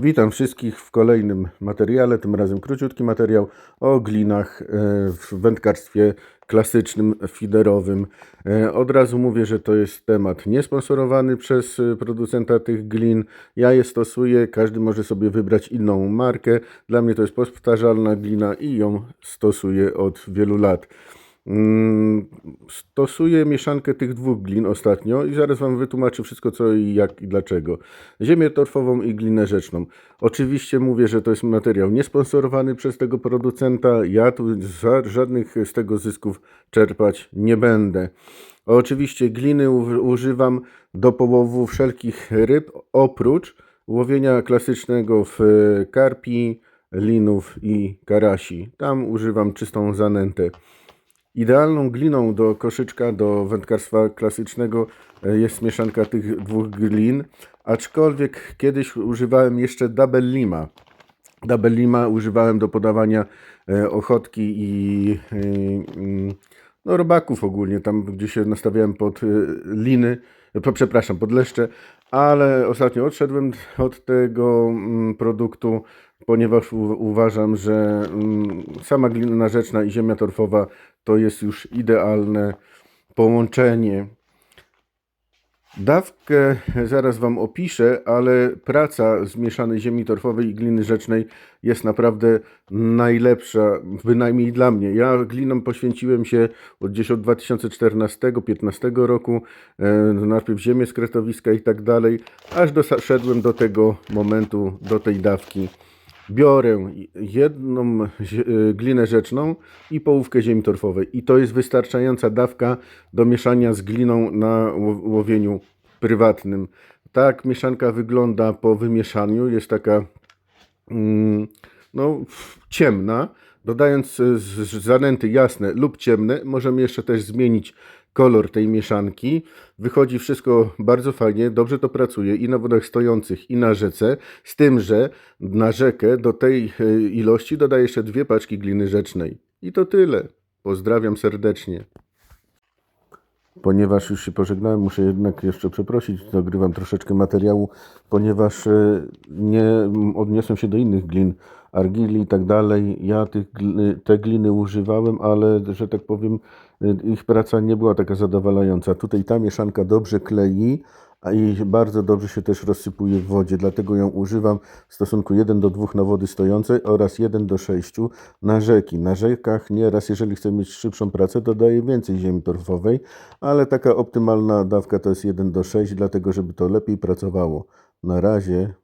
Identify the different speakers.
Speaker 1: Witam wszystkich w kolejnym materiale, tym razem króciutki materiał o glinach e, w wędkarstwie klasycznym, fiderowym. E, Od razu mówię, że to jest temat niesponsorowany przez e, producenta tych glin. Ja je stosuję, każdy może sobie wybrać inną markę. Dla mnie to jest powtarzalna glina i ją stosuję od wielu lat. Mm, Stosuję mieszankę tych dwóch glin ostatnio i zaraz Wam wytłumaczę wszystko co i jak i dlaczego. Ziemię torfową i glinę rzeczną. Oczywiście mówię, że to jest materiał niesponsorowany przez tego producenta. Ja tu żadnych z tego zysków czerpać nie będę. Oczywiście gliny używam do połowu wszelkich ryb, oprócz łowienia klasycznego w karpi, linów i karasi. Tam używam czystą zanętę. Idealną gliną do koszyczka, do wędkarstwa klasycznego e, jest mieszanka tych dwóch glin, aczkolwiek kiedyś używałem jeszcze Double Lima. Double Lima używałem do podawania e, ochotki i e, mm, no, robaków ogólnie, tam gdzie się nastawiałem pod liny, po, przepraszam, pod leszcze, ale ostatnio odszedłem od tego mm, produktu, ponieważ uważam, że mm, sama glina rzeczna i ziemia torfowa to jest już idealne połączenie. Dawkę zaraz Wam opiszę, ale praca z mieszanej ziemi torfowej i gliny rzecznej jest naprawdę najlepsza, bynajmniej dla mnie. Ja glinom poświęciłem się od 2014-15 roku, e, najpierw ziemię z kretowiska i tak dalej, aż doszedłem do tego momentu, do tej dawki. Biorę jedną y, glinę rzeczną i połówkę ziemi torfowej. I to jest wystarczająca dawka do mieszania z gliną na ło- łowieniu prywatnym. Tak mieszanka wygląda po wymieszaniu. Jest taka mm, no, ciemna. Dodając y, zanęty jasne lub ciemne, możemy jeszcze też zmienić kolor tej mieszanki. Wychodzi wszystko bardzo fajnie, dobrze to pracuje i na wodach stojących, i na rzece. Z tym, że na rzekę do tej y, ilości dodaję jeszcze dwie paczki gliny rzecznej. I to tyle. Pozdrawiam serdecznie. Ponieważ już się pożegnałem, muszę jednak jeszcze przeprosić, dogrywam troszeczkę materiału, ponieważ e, nie odniosłem się do innych glin, argili i tak dalej. Ja tych, te gliny używałem, ale że tak powiem, ich praca nie była taka zadowalająca. Tutaj ta mieszanka dobrze klei, i bardzo dobrze się też rozsypuje w wodzie, dlatego ją używam w stosunku 1 do 2 na wody stojącej oraz 1 do 6 na rzeki. Na rzekach nieraz, jeżeli chcę mieć szybszą pracę, dodaję więcej ziemi torfowej, ale taka optymalna dawka to jest 1 do 6, dlatego żeby to lepiej pracowało. Na razie